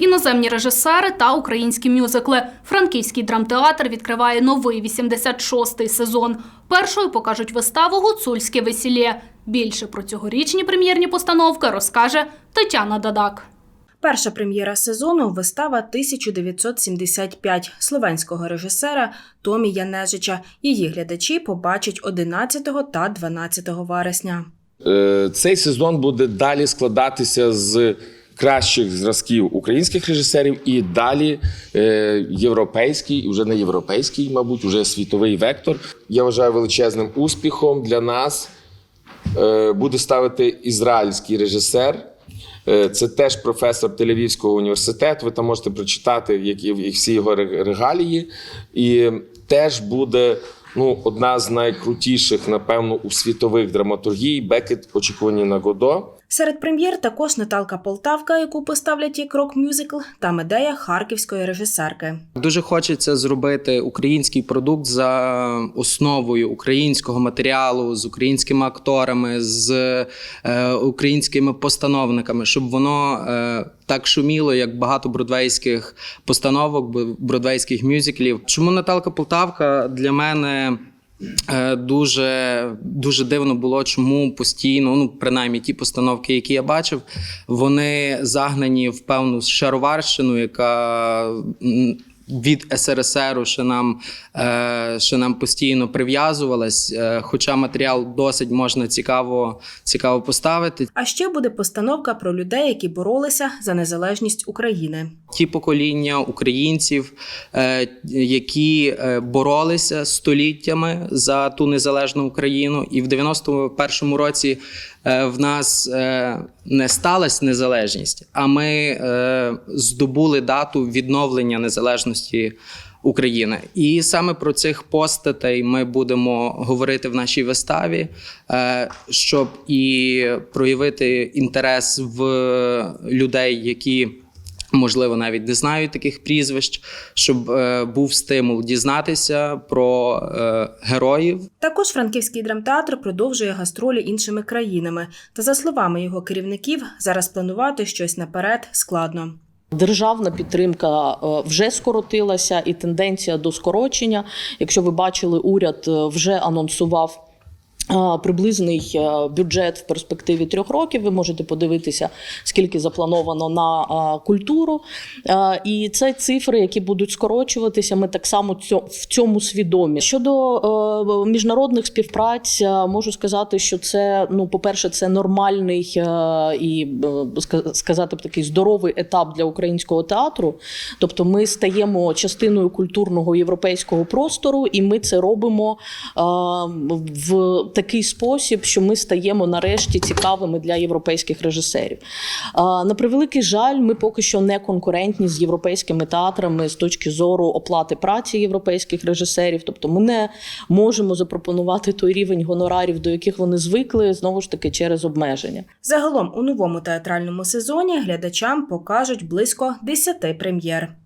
іноземні режисери та українські мюзикли. Франківський драмтеатр відкриває новий 86-й сезон. Першою покажуть виставу Гуцульське весілє. Більше про цьогорічні прем'єрні постановки розкаже Тетяна Дадак. Перша прем'єра сезону вистава 1975 словенського режисера Томі Янежича. Її глядачі побачать 11 та 12 вересня. Е, Цей сезон буде далі складатися з кращих зразків українських режисерів і далі е, європейський, вже не європейський, мабуть, вже світовий вектор. Я вважаю величезним успіхом для нас е, буде ставити ізраїльський режисер. Е, Це теж професор Тель-Авівського університету. Ви там можете прочитати як і і всі його регалії. І теж буде ну, одна з найкрутіших, напевно, у світових драматургій Бекет очікувані на Годо. Серед прем'єр також Наталка Полтавка, яку поставлять як рок-мюзикл, та медея харківської режисерки. Дуже хочеться зробити український продукт за основою українського матеріалу з українськими акторами, з е, українськими постановниками, щоб воно е, так шуміло, як багато бродвейських постановок, бродвейських мюзиклів. Чому Наталка Полтавка для мене? Е, Дуже дуже дивно було, чому постійно, ну принаймні ті постановки, які я бачив, вони загнані в певну шароварщину, яка від СРСР ще нам, ще нам постійно прив'язувалась. Е, Хоча матеріал досить можна цікаво, цікаво поставити. А ще буде постановка про людей, які боролися за незалежність України. ті покоління українців, е, які е, боролися століттями за ту незалежну Україну, і в 91-му році в нас не сталася незалежність, а ми здобули дату відновлення незалежності. України, і саме про цих постатей ми будемо говорити в нашій виставі, е, щоб і проявити інтерес в людей, які можливо, навіть не знають таких прізвищ, щоб е, був стимул дізнатися про е, героїв. Також франківський драмтеатр продовжує гастролі іншими країнами. Та за словами його керівників, зараз планувати щось наперед складно. Державна підтримка е, вже скоротилася, і тенденція до скорочення. Якщо ви бачили, уряд е, вже анонсував. Приблизний е, бюджет в перспективі трьох років. Ви можете подивитися, скільки заплановано на культуру. І це цифри, які будуть скорочуватися. Ми так само в цьому свідомі. Щодо е, міжнародних співпраць, е, можу сказати, що це ну, по-перше, це нормальний і сказати б такий здоровий етап для українського театру. Тобто, ми стаємо частиною культурного європейського простору, і ми це робимо в такий спосіб, що ми стаємо нарешті цікавими для європейських режисерів. На превеликий жаль, ми поки що не конкурентні з європейськими театрами з точки зору оплати праці європейських режисерів. Тобто, ми не можемо запропонувати той рівень гонорарів, до яких вони звикли, знову ж таки через обмеження. Загалом у новому театральному сезоні глядачам покажуть близько 10 прем'єр.